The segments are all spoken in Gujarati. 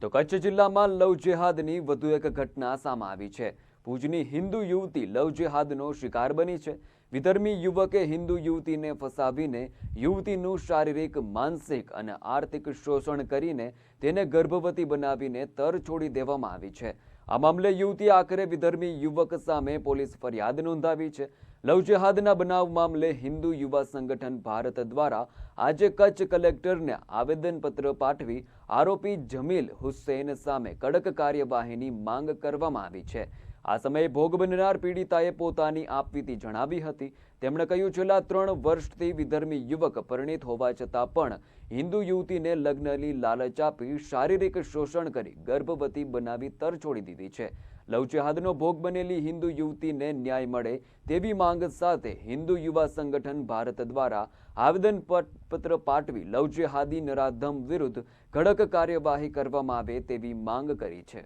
તો કચ્છ જિલ્લામાં લવ જેહાદની વધુ એક ઘટના સામે આવી છે. ભુજની હિન્દુ યુવતી લવ જેહાદનો શિકાર બની છે. વિધર્મી યુવકે હિન્દુ યુવતીને ફસાવીને યુવતીનું શારીરિક, માનસિક અને આર્થિક શોષણ કરીને તેને ગર્ભવતી બનાવીને તર છોડી દેવામાં આવી છે. આ મામલે યુવતી આખરે વિધર્મી યુવક સામે પોલીસ ફરિયાદ નોંધાવી છે. લવજેહાદના બનાવ મામલે હિન્દુ યુવા સંગઠન ભારત દ્વારા આજે કચ્છ કલેક્ટરને આવેદનપત્ર પાઠવી આરોપી જમીલ હુસૈન સામે કડક કાર્યવાહીની માંગ કરવામાં આવી છે. આ સમયે ભોગ બનનાર પીડિતાએ પોતાની આપવીતી જણાવી હતી. તેમણે કહ્યું, છેલ્લા ત્રણ વર્ષથી વિધર્મી યુવક પરિણીત હોવા છતાં પણ હિન્દુ યુવતીને લગ્નની લાલચ આપી શારીરિક શોષણ કરી ગર્ભવતી બનાવી તર છોડી દીધી છે. લવજેહાદનો ભોગ બનેલી હિન્દુ યુવતીને ન્યાય મળે તેવી માંગ સાથે હિન્દુ યુવા સંગઠન ભારત દ્વારા આવેદન પત્ર પાઠવી લવજેહાદી નરાધમ વિરુદ્ધ કડક કાર્યવાહી કરવામાં આવે તેવી માંગ કરી છે.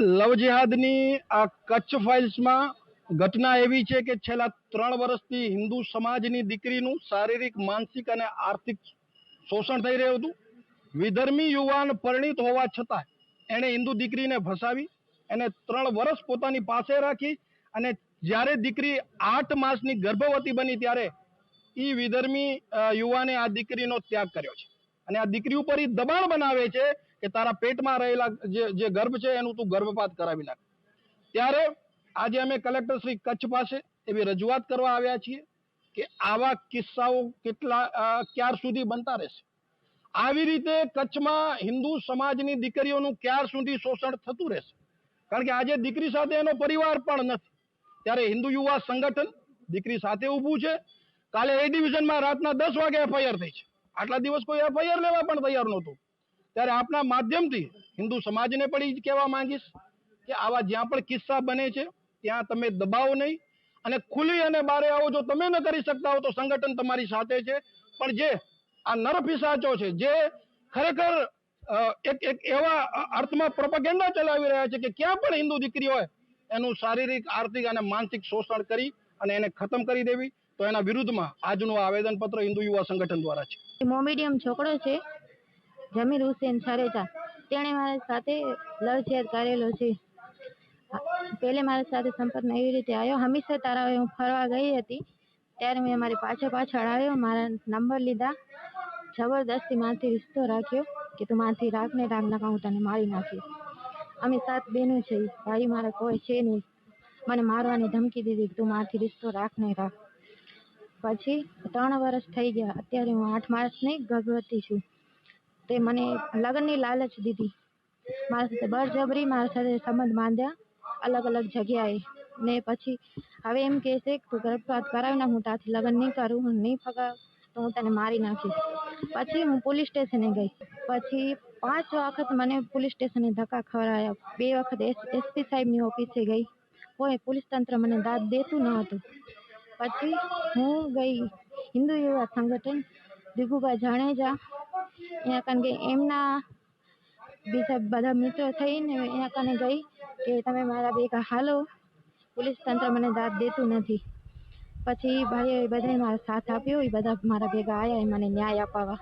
લવ જેહાદની આ કચ્છ ફાઇલ્સમાં ઘટના એવી છે કે છેલ્લા ત્રણ વર્ષથી હિન્દુ સમાજની દીકરીનું શારીરિક, માનસિક અને આર્થિક શોષણ થઈ રહ્યું હતું. વિધર્મી યુવાન પરિણીત હોવા છતાં એણે હિન્દુ દીકરીને ફસાવી એને ત્રણ વર્ષ પોતાની પાસે રાખી અને જ્યારે દીકરી આઠ માસની ગર્ભવતી બની ત્યારે એ વિધર્મી યુવાને આ દીકરીનો ત્યાગ કર્યો છે. અને આ દીકરી ઉપર એ દબાણ બનાવે છે કે તારા પેટમાં રહેલા જે જે ગર્ભ છે એનું તું ગર્ભપાત કરાવી નાખ. ત્યારે આજે અમે કલેક્ટર શ્રી કચ્છ પાસે એવી રજૂઆત કરવા આવ્યા છીએ કે આવા કિસ્સાઓ કેટલા ક્યાર સુધી બનતા રહેશે? આવી રીતે કચ્છમાં હિન્દુ સમાજની દીકરીઓનું ક્યાર સુધી શોષણ થતું રહેશે? કારણ કે આજે દીકરી સાથે એનો પરિવાર પણ નથી. ત્યારે હિન્દુ યુવા સંગઠન દીકરી સાથે ઊભું છે. કાલે એ ડિવિઝનમાં રાતના દસ વાગે એફઆઈઆર થઈ છે. આટલા દિવસ કોઈ એફઆઈઆર લેવા પણ તૈયાર નહોતું. ત્યારે આપના માધ્યમથી હિન્દુ સમાજને પણ એ જ કહેવા માંગીશ કે આવા જ્યાં પણ કિસ્સા બને છે, ત્યાં તમે દબાવો નહીં. અને ખુલી અને બારે આવો જો તમે ન કરી શકતા હો તો સંગઠન તમારી સાથે છે. પણ જે આ નરપિસાચો છે, જે ખરેખર એક એક એવા અર્થમાં પ્રોપેગેન્ડા ચલાવી રહ્યા છે કે ક્યાં પણ હિન્દુ દીકરી હોય, એનું શારીરિક, આર્થિક અને માનસિક શોષણ કરી અને એને ખતમ કરી દેવી. તો એના વિરુદ્ધમાં આજનું આવેદનપત્ર હિન્દુ યુવા સંગઠન દ્વારા છે. મોમેડિયમ છોકરો છે, જમીર હુસેન સરેજા. તેણે મારી સાથે લવ જેદ કરેલો છે. પહેલે મારી સાથે સંપર્કમાં એવી રીતે આવ્યો. હંમેશા તારા હું ફરવા ગઈ હતી. ત્યારે મેં મારી પાછળ પાછળ આવ્યો, મારા નંબર લીધા. જબરદસ્તી મારથી રિશ્તો રાખ્યો. કે તું મારથી રાખ ને રાખ નકા હું તને મારી નાખીશ. અમે સાત બહેનો છે ભાઈ મારા કોઈ છે નહીં. મને મારવાની ધમકી દીધી તું મારથી રિશ્તો રાખ ને રાખ. પછી ત્રણ વર્ષ થઈ ગયા, અત્યારે હું આઠ માસની ગર્ભવતી છું. તે મને લગ્નની લાલચ દીધી. મારા સાથે બળજબરી, મારા સાથે સંબંધ બાંધ્યા, અલગ અલગ જગ્યાએ. ને પછી હવે એમ કહે છે તું ગર્ભપાત કરાવી નાખ, હું તાથી લગ્ન નહીં કરું, હું નહીં ફગાવ, તો હું તને મારી નાખીશ. પછી હું પોલીસ સ્ટેશને ગઈ. પછી પાંચ વખત મને પોલીસ સ્ટેશને ધક્કા ખવડાયા. બે વખત એસપી સાહેબની ઓફિસે ગઈ. કોઈ પોલીસ તંત્ર મને દાદ દેતું ન હતું. પછી હું ગઈ હિન્દુ યુવા સંગઠન દિગુબા જાણેજા અહીંયા કારણ કે એમના બીજા બધા મિત્રો થઈને અહીંયા કને ગઈ કે તમે મારા ભેગા હાલો. પોલીસ તંત્ર મને દાદ દેતું નથી. પછી ભાઈએ બધાએ મારો સાથ આપ્યો, એ બધા મારા ભેગા આવ્યા એ મને ન્યાય અપાવવા.